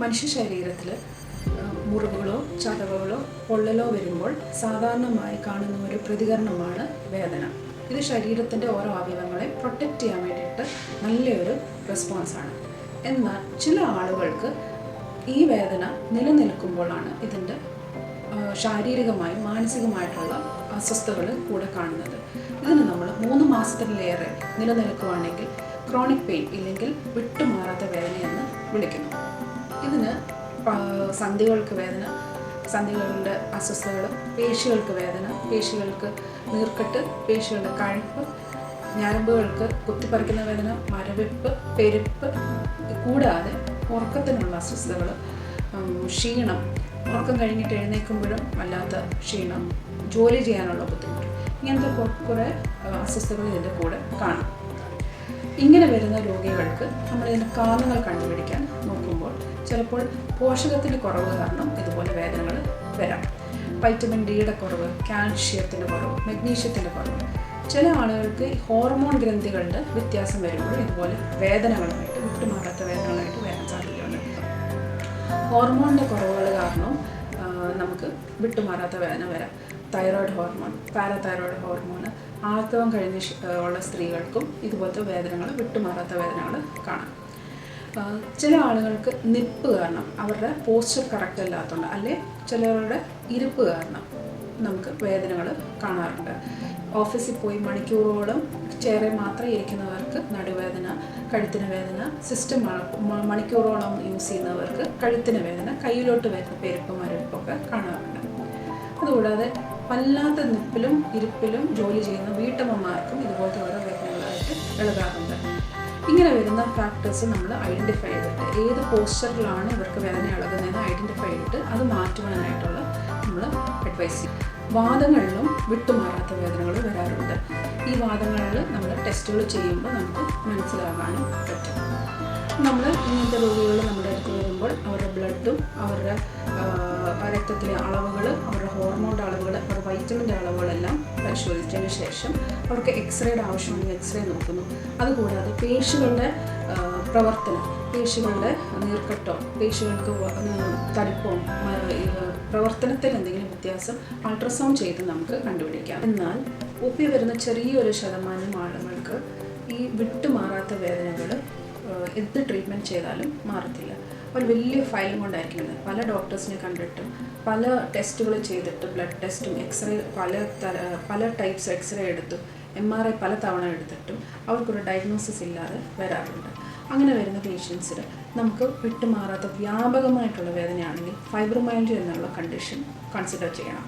മനുഷ്യ ശരീരത്തിൽ മുറിവുകളോ ചതവുകളോ പൊള്ളലോ വരുമ്പോൾ സാധാരണമായി കാണുന്ന ഒരു പ്രതികരണമാണ് വേദന. ഇത് ശരീരത്തിന്റെ ഓരോ അവയവങ്ങളെ പ്രൊട്ടക്റ്റ് ചെയ്യാൻ വേണ്ടിയിട്ട് നല്ലൊരു റെസ്പോൺസാണ് എന്നാൽ ചില ആളുകൾക്ക് ഈ വേദന നിലനിൽക്കുമ്പോഴാണ് ഇതിന്റെ ശാരീരികമായും മാനസികമായിട്ടുള്ള അസ്വസ്ഥതകൾ കൂടെ കാണുന്നത്. ഇതിന് നമ്മൾ മൂന്ന് മാസത്തിലേറെ നിലനിൽക്കുകയാണെങ്കിൽ ക്രോണിക് പെയിൻ ഇല്ലെങ്കിൽ വിട്ടുമാറാത്ത വേദനയെന്ന് വിളിക്കുന്നു. ഇതിന് സന്ധികൾക്ക് വേദന സന്ധികളുടെ അസ്വസ്ഥതകൾ പേശികൾക്ക് വേദന പേശികൾക്ക് നീർക്കെട്ട് പേശികളുടെ കഴുപ്പ് ഞരമ്പുകൾക്ക് കുത്തിപ്പറിക്കുന്ന വേദന മരവിപ്പ് പെരുപ്പ് കൂടാതെ ഉറക്കത്തിനുള്ള അസ്വസ്ഥതകൾ ക്ഷീണം. ഉറക്കം കഴിഞ്ഞിട്ട് എഴുന്നേൽക്കുമ്പോഴും വല്ലാത്ത ക്ഷീണം ജോലി ചെയ്യാനുള്ള ബുദ്ധിമുട്ട്. ഇങ്ങനത്തെ കുറേ അസ്വസ്ഥതകൾ ഇതിന്റെ കൂടെ കാണാം. ഇങ്ങനെ വരുന്ന രോഗികൾക്ക് നമ്മൾ ഇതിന് കാരണങ്ങൾ കണ്ടുപിടിക്കാൻ നോക്കുമ്പോൾ ചിലപ്പോൾ പോഷകത്തിന്റെ കുറവ് കാരണം ഇതുപോലെ വേദനകൾ വരാം. വൈറ്റമിൻ ഡിയുടെ കുറവ് കാൽഷ്യത്തിന്റെ കുറവ് മഗ്നീഷ്യത്തിന്റെ കുറവ്. ചില ആളുകൾക്ക് ഹോർമോൺ ഗ്രന്ഥികളുടെ വ്യത്യാസം വരുമ്പോൾ ഇതുപോലെ വേദനകളുമായിട്ട് വിട്ടുമാറാത്ത വേദനകളായിട്ട് വരാൻ സാധ്യതയുണ്ട്. ഹോർമോണിന്റെ കുറവുകൾ കാരണം നമുക്ക് വിട്ടുമാറാത്ത വേദന വരാം. തൈറോയ്ഡ് ഹോർമോൺ പാരാതൈറോയ്ഡ് ഹോർമോൺ ആർത്തവം കഴിഞ്ഞ് ഉള്ള സ്ത്രീകൾക്കും ഇതുപോലത്തെ വേദനകൾ വിട്ടുമാറാത്ത വേദനകൾ കാണാം. ചില ആളുകൾക്ക് നിപ്പ് കാരണം അവരുടെ പോസ്ചർ കറക്റ്റ് അല്ലാത്തതുകൊണ്ട് അല്ലെ ചിലവരുടെ ഇരിപ്പ് കാരണം നമുക്ക് വേദനകൾ കാണാറുണ്ട്. ഓഫീസിൽ പോയി മണിക്കൂറോളം ചെയറിൽ മാത്രം ഇരിക്കുന്നവർക്ക് നടുവേദന കഴുത്തിന് വേദന സിസ്റ്റം മണിക്കൂറോളം യൂസ് ചെയ്യുന്നവർക്ക് കഴുത്തിന് വേദന കയ്യിലോട്ട് വരുന്ന പെരുപ്പ് മരവിപ്പൊക്കെ കാണാറുണ്ട്. അതുകൂടാതെ വല്ലാത്ത നിപ്പിലും ഇരിപ്പിലും ജോലി ചെയ്യുന്ന വീട്ടമ്മമാർക്കും ഇതുപോലത്തെ ഓരോ വേദനകളായിട്ട് ഇളകാറുണ്ട്. ഇങ്ങനെ വരുന്ന ഫാക്ടേഴ്സ് നമ്മൾ ഐഡന്റിഫൈ ചെയ്തിട്ട് ഏത് പോസ്റ്ററിലാണ് ഇവർക്ക് വേദന ഇളകുന്നതെന്ന് ഐഡന്റിഫൈ ചെയ്തിട്ട് അത് മാറ്റുവാനായിട്ടുള്ള നമ്മൾ അഡ്വൈസ് ചെയ്യും. വാദങ്ങളിലും വിട്ടുമാറാത്ത വേദനകൾ വരാറുണ്ട്. ഈ വാദങ്ങളിൽ നമ്മൾ ടെസ്റ്റുകൾ ചെയ്യുമ്പോൾ നമുക്ക് മനസ്സിലാകാനും പറ്റും. നമ്മൾ ഇങ്ങനത്തെ രോഗികൾ നമ്മുടെ അടുത്ത് വരുമ്പോൾ അവരുടെ ബ്ലഡും അവരുടെ രക്തത്തിലെ അളവുകൾ അവരുടെ ഹോർമോണിന്റെ അളവുകൾ അവരുടെ വൈറ്റമിന്റെ അളവുകളെല്ലാം പരിശോധിച്ചതിന് ശേഷം അവർക്ക് എക്സ്റേയുടെ ആവശ്യമുണ്ടെങ്കിൽ എക്സ്റേ നോക്കുന്നു. അതുകൂടാതെ പേശികളുടെ പ്രവർത്തനം പേശികളുടെ നീർക്കെട്ടോ പേശികൾക്ക് തടിപ്പോ പ്രവർത്തനത്തിൽ എന്തെങ്കിലും വ്യത്യാസം അൾട്രാസൗണ്ട് ചെയ്ത് നമുക്ക് കണ്ടുപിടിക്കാം. എന്നാൽ ഒപ്പി വരുന്ന ചെറിയൊരു ശതമാനം ആളുകൾക്ക് ഈ വിട്ടുമാറാത്ത വേദനകൾ എന്ത് ട്രീറ്റ്മെന്റ് ചെയ്താലും മാറത്തില്ല. ഒരു വലിയ ഫയലും കൊണ്ടായിരിക്കും വരുന്നത് പല ഡോക്ടേഴ്സിനെ കണ്ടിട്ടും പല ടെസ്റ്റുകൾ ചെയ്തിട്ട് ബ്ലഡ് ടെസ്റ്റും എക്സ്റേ പല തര പല ടൈപ്സ് എക്സ്റേ എടുത്തു എം ആർ ഐ പല തവണ എടുത്തിട്ടും അവർക്കൊരു ഡയഗ്നോസിസ് ഇല്ലാതെ വരാറുണ്ട്. അങ്ങനെ വരുന്ന പേഷ്യൻസിന് നമുക്ക് വിട്ടുമാറാത്ത വ്യാപകമായിട്ടുള്ള വേദനയാണെങ്കിൽ ഫൈബ്രോമയോളജി എന്നുള്ള കണ്ടീഷൻ കൺസിഡർ ചെയ്യണം.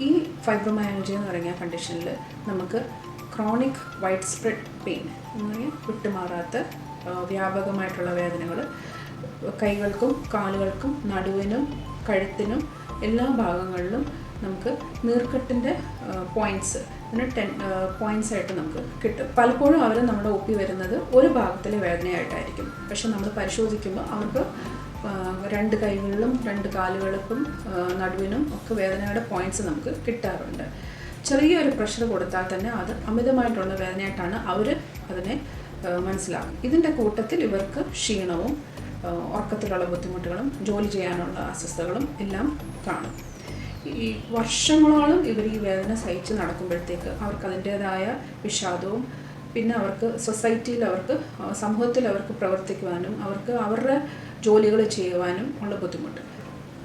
ഈ ഫൈബ്രോമയാലജി എന്ന് പറയുന്ന കണ്ടീഷനിൽ നമുക്ക് ക്രോണിക് വൈഡ് സ്പ്രെഡ് പെയിൻ എന്ന് പറഞ്ഞാൽ വിട്ടുമാറാത്ത വ്യാപകമായിട്ടുള്ള വേദനകൾ കൈകൾക്കും കാലുകൾക്കും നടുവിനും കഴുത്തിനും എല്ലാ ഭാഗങ്ങളിലും നമുക്ക് നീർക്കെട്ടിന്റെ പോയിന്റ്സ് അതിന് ടെൻ പോയിന്റ്സ് ആയിട്ട് നമുക്ക് കിട്ടും. പലപ്പോഴും അവർ നമ്മുടെ ഒപ്പി വരുന്നത് ഒരു ഭാഗത്തിലെ വേദനയായിട്ടായിരിക്കും. പക്ഷെ നമ്മൾ പരിശോധിക്കുമ്പോൾ അവർക്ക് രണ്ട് കൈകളിലും രണ്ട് കാലുകൾക്കും നടുവിനും ഒക്കെ വേദനയുടെ പോയിന്റ്സ് നമുക്ക് കിട്ടാറുണ്ട്. ചെറിയൊരു പ്രഷർ കൊടുത്താൽ തന്നെ അത് അമിതമായിട്ടുള്ള വേദനയായിട്ടാണ് അവർ അതിനെ ആ, മനസ്സിലാക്കും. ഇതിന്റെ കൂട്ടത്തിൽ ഇവർക്ക് ക്ഷീണവും ഉറക്കത്തിലുള്ള ബുദ്ധിമുട്ടുകളും ജോലി ചെയ്യാനുള്ള അസ്വസ്ഥകളും എല്ലാം കാണും. ഈ വർഷങ്ങളോളം ഇവർ ഈ വേദന സഹിച്ച് നടക്കുമ്പോഴത്തേക്ക് അവർക്ക് അതിന്റേതായ വിഷാദവും പിന്നെ അവർക്ക് സൊസൈറ്റിയിൽ അവർക്ക് സമൂഹത്തിൽ അവർക്ക് പ്രവർത്തിക്കുവാനും അവർക്ക് അവരുടെ ജോലികൾ ചെയ്യുവാനും ഉള്ള ബുദ്ധിമുട്ട്.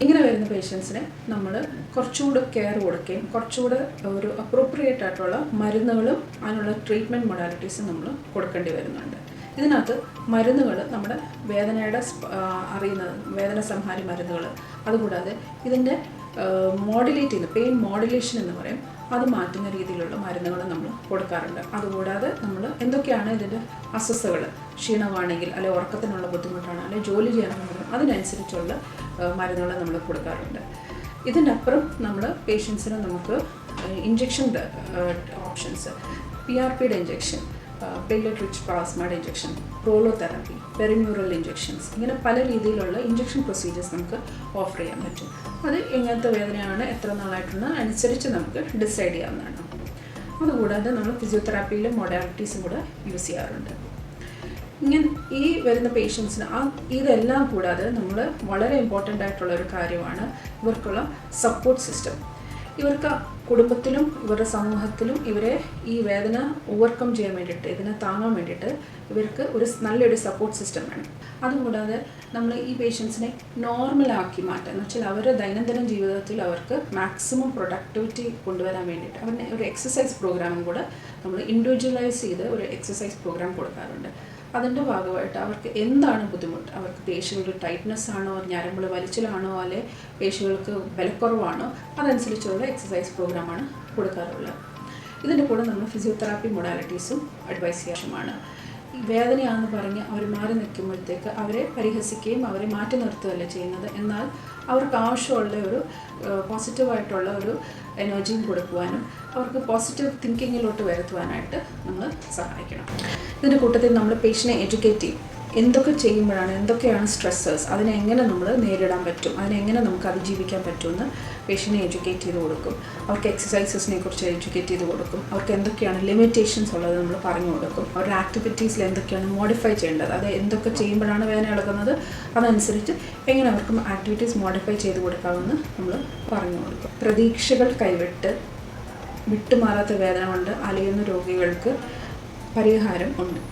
ഇങ്ങനെ വരുന്ന പേഷ്യൻസിന് നമ്മൾ കുറച്ചുകൂടെ കെയർ കൊടുക്കുകയും കുറച്ചുകൂടെ ഒരു അപ്രോപ്രിയേറ്റ് ആയിട്ടുള്ള മരുന്നുകളും അതിനുള്ള ട്രീറ്റ്മെന്റ് മൊഡാലിറ്റീസും നമ്മൾ കൊടുക്കേണ്ടി വരുന്നുണ്ട്. ഇതിനകത്ത് മരുന്നുകൾ നമ്മുടെ വേദനയുടെ അറിയുന്ന അറിയുന്നത് വേദന സംഹാരി മരുന്നുകൾ അതുകൂടാതെ ഇതിന്റെ മോഡുലേറ്റ് ചെയ്യുന്ന പെയിൻ മോഡുലേഷൻ എന്ന് പറയും. അത് മാറ്റുന്ന രീതിയിലുള്ള മരുന്നുകൾ നമ്മൾ കൊടുക്കാറുണ്ട്. അതുകൂടാതെ നമ്മൾ എന്തൊക്കെയാണ് ഇതിന്റെ അസ്വസ്ഥകൾ ക്ഷീണമാണെങ്കിൽ അല്ലെങ്കിൽ ഉറക്കത്തിനുള്ള ബുദ്ധിമുട്ടാണ് അല്ലെങ്കിൽ ജോലി ചെയ്യാൻ ബുദ്ധിമുട്ട് അതിനനുസരിച്ചുള്ള മരുന്നുകൾ നമ്മൾ കൊടുക്കാറുണ്ട്. ഇതിനപ്പുറം നമ്മൾ പേഷ്യൻസിന് നമുക്ക് ഇഞ്ചെക്ഷന്റെ ഓപ്ഷൻസ്. പി ആർ പിയുടെ ഇഞ്ചെക്ഷൻ പെല്ലറ്റ് റിച്ച് പ്ലാസ്മയുടെ injection prolotherapy perineural injections ഇങ്ങനെ പല രീതിയിലുള്ള ഇഞ്ചെക്ഷൻ പ്രൊസീജിയേഴ്സ് നമുക്ക് ഓഫർ ചെയ്യാൻ പറ്റും. അത് എങ്ങനത്തെ വേദനയാണ് എത്ര നാളായിട്ടുള്ള അനുസരിച്ച് നമുക്ക് ഡിസൈഡ് ചെയ്യാവുന്നതാണ്. അതുകൂടാതെ നമ്മൾ ഫിസിയോതെറാപ്പിയിലെ മൊഡാലിറ്റീസും കൂടെ യൂസ് ചെയ്യാറുണ്ട്. ഇങ്ങനെ ഈ വരുന്ന പേഷ്യൻസിന് ആ ഇതെല്ലാം കൂടാതെ നമ്മൾ വളരെ ഇമ്പോർട്ടന്റ് ആയിട്ടുള്ള ഒരു കാര്യമാണ് ഇവർക്കുള്ള സപ്പോർട്ട് സിസ്റ്റം ഇവർക്ക് കുടുംബത്തിലും ഇവരുടെ സമൂഹത്തിലും ഇവരെ ഈ വേദന ഓവർകം ചെയ്യാൻ വേണ്ടിയിട്ട് ഇതിനെ താങ്ങാൻ വേണ്ടിയിട്ട് ഇവർക്ക് ഒരു നല്ലൊരു സപ്പോർട്ട് സിസ്റ്റം വേണം. അതുകൂടാതെ നമ്മൾ ഈ പേഷ്യൻസിനെ നോർമലാക്കി മാറ്റുക എന്ന് വെച്ചാൽ അവരുടെ ദൈനംദിന ജീവിതത്തിൽ അവർക്ക് മാക്സിമം പ്രൊഡക്ടിവിറ്റി കൊണ്ടുവരാൻ വേണ്ടിയിട്ട് അവരുടെ ഒരു എക്സസൈസ് പ്രോഗ്രാമും കൂടെ നമ്മൾ ഇൻഡിവിജ്വലൈസ് ചെയ്ത് ഒരു എക്സസൈസ് പ്രോഗ്രാം കൊടുക്കാറുണ്ട്. അതിന്റെ ഭാഗമായിട്ട് അവർക്ക് എന്താണ് ബുദ്ധിമുട്ട്? അവർക്ക് പേശികളുടെ ടൈറ്റ്നസ് ആണോ? ഞരമ്പ് വലിച്ചിലാണോ? അല്ലെ പേശികൾക്ക് ബലക്കുറവാണോ? അതനുസരിച്ചുള്ള എക്സസൈസ് പ്രോഗ്രാമാണ് കൊടുക്കാറുള്ളത്. ഇതിന്റെ കൂടെ നമ്മൾ ഫിസിയോതെറാപ്പി മൊഡാലിറ്റീസും അഡ്വൈസ് ചെയ്യാറുമാണ്. വേദനയാണെന്ന് പറഞ്ഞ് അവർ മാറി നിൽക്കുമ്പോഴത്തേക്ക് അവരെ പരിഹസിക്കുകയും അവരെ മാറ്റി നിർത്തുകയല്ല ചെയ്യുന്നത്. എന്നാൽ അവർക്ക് ആവശ്യമുള്ള ഒരു പോസിറ്റീവായിട്ടുള്ള ഒരു എനർജിയും കൊടുക്കുവാനും അവർക്ക് പോസിറ്റീവ് തിങ്കിങ്ങിലോട്ട് വരുത്തുവാനായിട്ട് നമ്മൾ സഹായിക്കണം. ഇതിന്റെ കൂട്ടത്തിൽ നമ്മൾ പേഷ്യനെ എഡ്യൂക്കേറ്റ് ചെയ്യും. എന്തൊക്കെ ചെയ്യുമ്പോഴാണ് എന്തൊക്കെയാണ് സ്ട്രെസ്സേഴ്സ് അതിനെങ്ങനെ നമ്മൾ നേരിടാൻ പറ്റും അതിനെങ്ങനെ നമുക്ക് അതിജീവിക്കാൻ പറ്റുമെന്ന് പേഷ്യനെ എഡ്യൂക്കേറ്റ് ചെയ്ത് കൊടുക്കും. അവർക്ക് എക്സസൈസസിനെ കുറിച്ച് എഡ്യൂക്കേറ്റ് ചെയ്ത് കൊടുക്കും. അവർക്ക് എന്തൊക്കെയാണ് ലിമിറ്റേഷൻസ് ഉള്ളത് നമ്മൾ പറഞ്ഞു കൊടുക്കും. അവരുടെ ആക്ടിവിറ്റീസിൽ എന്തൊക്കെയാണ് മോഡിഫൈ ചെയ്യേണ്ടത് അത് എന്തൊക്കെ ചെയ്യുമ്പോഴാണ് വേദന എടുക്കുന്നത് അതനുസരിച്ച് എങ്ങനെ അവർക്ക് ആക്ടിവിറ്റീസ് മോഡിഫൈ ചെയ്ത് കൊടുക്കാമെന്ന് നമ്മൾ പറഞ്ഞു കൊടുക്കും. പ്രതീക്ഷകൾ കൈവിട്ട് വിട്ടുമാറാത്ത വേദന കൊണ്ട് അലയുന്ന രോഗികൾക്ക് പരിഹാരം ഉണ്ട്.